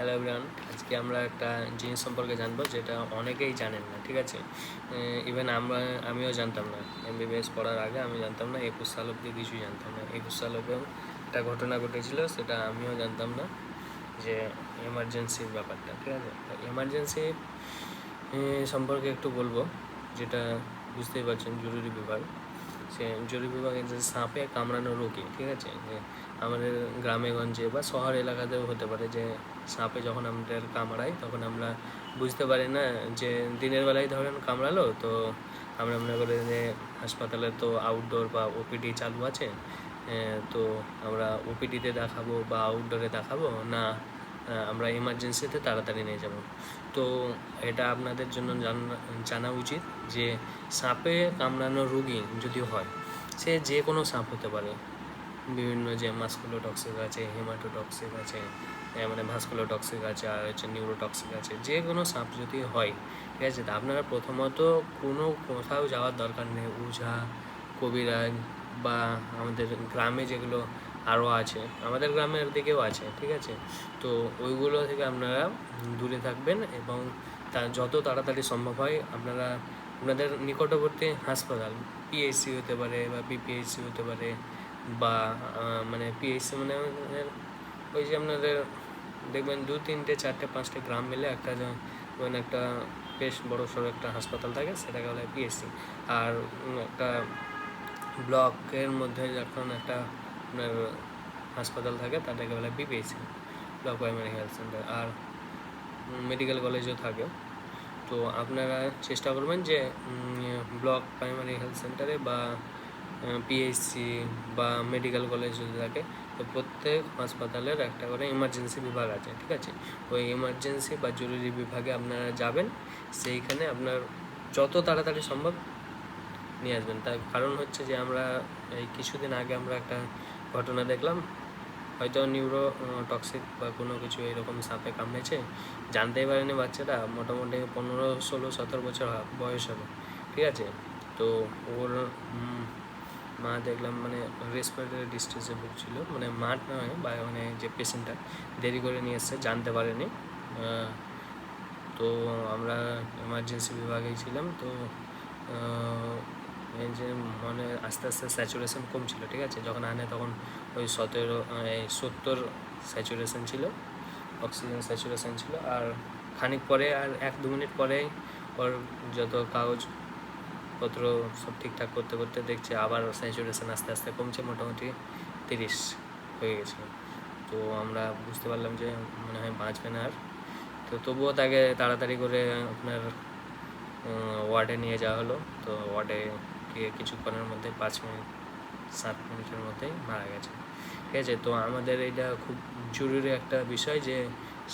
Hello everyone আজকে আমরা একটা জিনিস সম্পর্কে জানব যেটা অনেকেই জানেন না, ঠিক আছে? ইভেন আমরা, আমিও জানতাম না। এমবিবিএস পড়ার আগে আমি জানতাম না, একুশ সাল অব্দি কিছুই জানতাম না। একুশ সাল অব্দিও একটা ঘটনা ঘটেছিল, সেটা আমিও জানতাম না, যে এমার্জেন্সির ব্যাপারটা, ঠিক আছে? এমার্জেন্সি সম্পর্কে একটু বলব, যেটা বুঝতেই পারছেন, জরুরি বিভাগ সে জরুরি বিভাগে যে সাপে কামড়ানো রোগী, ঠিক আছে? আমাদের গ্রামে গঞ্জে বা শহর এলাকাতেও হতে পারে যে সাপে যখন আমাদের কামড়ায়, তখন আমরা বুঝতে পারি না যে দিনের বেলায় ধরেন কামড়ালো, তো আমরা মনে করি যে হাসপাতালে তো আউটডোর বা ওপিডি চালু আছে তো আমরা ওপিডিতে দেখাবো বা আউটডোরে দেখাবো, না আমরা এমার্জেন্সিতে তাড়াতাড়ি নিয়ে যাব। তো এটা আপনাদের জন্য জানা উচিত যে সাপে কামড়ানো রুগী যদি হয়, সে যে কোনো সাপ হতে পারে। বিভিন্ন যে মাস্কুলোটক্সিক আছে হেমাটোটক্সিক আছে মানে ভাস্কুলোটক্সিক আছে, আর হচ্ছে নিউরোটক্সিক আছে, যে কোনো সাপ যদি হয়, ঠিক আছে, তা আপনারা প্রথমত কোনো কোথাও যাওয়ার দরকার নেই। ওঝা কবিরাজ বা আমাদের গ্রামে যেগুলো আরও আছে। আমাদের গ্রামের দিকেও আছে, ঠিক আছে? তো ওইগুলো থেকে আপনারা দূরে থাকবেন এবং তা যত তাড়াতাড়ি সম্ভব হয় আপনারা আপনাদের নিকটবর্তী হাসপাতাল পিএইচসি হতে পারে বা বিপিএইচসি হতে পারে বা মানে পিএইচসি মানে ওই যে আপনাদের দেখবেন দু, তিনটে, চারটে, পাঁচটা গ্রাম মিলে একটা মানে একটা বেশ বড় সড়ো একটা হাসপাতাল থাকে, সেটাকে বলা হয় পিএসসি আর একটা ব্লকের মধ্যে যখন একটা আপনার হাসপাতাল থাকে তাদেরকে বলা BPSC block primary health centre আর মেডিকেল কলেজও থাকে। তো আপনারা চেষ্টা করবেন যে ব্লক প্রাইমারি হেলথ সেন্টারে বা পিএইচসি বা মেডিকেল কলেজ যদি থাকে, তো প্রত্যেক হাসপাতালের একটা করে এমার্জেন্সি বিভাগ আছে, ঠিক আছে? ওই এমার্জেন্সি বা জরুরি বিভাগে আপনারা যাবেন, সেইখানে আপনার যত তাড়াতাড়ি সম্ভব নিয়ে আসবেন। তার কারণ হচ্ছে যে আমরা, এই কিছুদিন আগে আমরা একটা ঘটনা দেখলাম। হয়তো নিউরো টক্সিক বা কোনো কিছু এরকম সাপে কামড়েছে। জানতেই পারেনি বাচ্চাটা, মোটামুটি পনেরো, ষোলো, সতেরো বছর বয়স হবে। ঠিক আছে? তো ওর মা দেখলাম মানে রেসপিরেটরি ডিস্ট্রেসে ভুগছিল। মানে মা নয়, বা মানে যে পেশেন্টটা দেরি করে নিয়ে এসছে, জানতে পারেনি। তো আমরা এমার্জেন্সি বিভাগেই ছিলাম। তো যে মানে আস্তে আস্তে স্যাচুরেশন কম ছিল ঠিক আছে? যখন আনে তখন ওই সতেরো সত্তর স্যাচুরেশন ছিল অক্সিজেন স্যাচুরেশন ছিল, আর খানিক পরে আর এক দু মিনিট পরে ওর যত কাগজপত্র সব ঠিকঠাক করতে করতে দেখছে আবার স্যাচুরেশন আস্তে আস্তে কমছে, মোটামুটি তিরিশ হয়ে গেছে। তো আমরা বুঝতে পারলাম যে মনে হয় বাঁচবে না আর। তো তবুও তাকে তাড়াতাড়ি করে আপনার ওয়ার্ডে নিয়ে যাওয়া হলো। তো ওয়ার্ডে গিয়ে কিছুক্ষণের মধ্যে, পাঁচ মিনিট, সাত মিনিটের মধ্যেই মারা গেছে। ঠিক আছে? তো আমাদের এটা খুব জরুরি একটা বিষয় যে,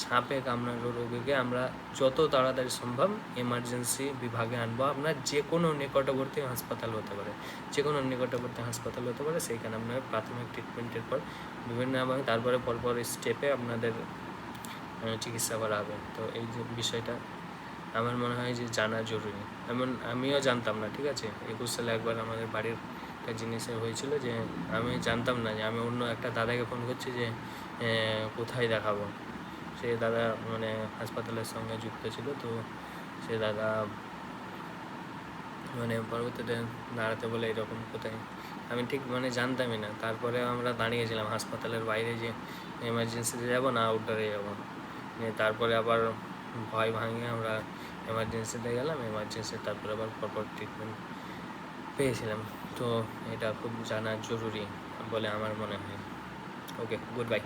সাপে কামড়ানো রোগীকে আমরা যত তাড়াতাড়ি সম্ভব এমার্জেন্সি বিভাগে আনব। আপনার যে কোনো নিকটবর্তী হাসপাতাল হতে পারে। যে কোনো নিকটবর্তী হাসপাতাল হতে পারে, সেইখানে আপনার প্রাথমিক ট্রিটমেন্টের পর বিভিন্ন এবং তারপরে পরপর স্টেপে আপনাদের চিকিৎসা করা হবে। তো এই যে বিষয়টা আমার মনে হয় যে জানা জরুরি। এমন আমিও জানতাম না, ঠিক আছে? একুশ সালে একবার আমাদের বাড়ির একটা জিনিসে হয়েছিল যে আমি জানতাম না যে আমি অন্য একটা দাদাকে ফোন করছি যে কোথায় দেখাবো? সে দাদা মানে হাসপাতালের সঙ্গে যুক্ত ছিল, তো সে দাদা মানে পরবর্তীতে দাঁড়াতে বলে এরকম কোথায়? আমি ঠিক মানে জানতামই না। তারপরে আমরা দাঁড়িয়েছিলাম হাসপাতালের বাইরে যে, এমার্জেন্সিতে যাব না, আউটডোরে যাব? তারপরে আবার ভয় ভাঙে, আমরা এমার্জেন্সিতে গেলাম এমার্জেন্সি তারপরে আবার পরপর ট্রিটমেন্ট পেয়েছিলাম। তো এটা খুব জানা জরুরি বলে আমার মনে হয়। Okay good bye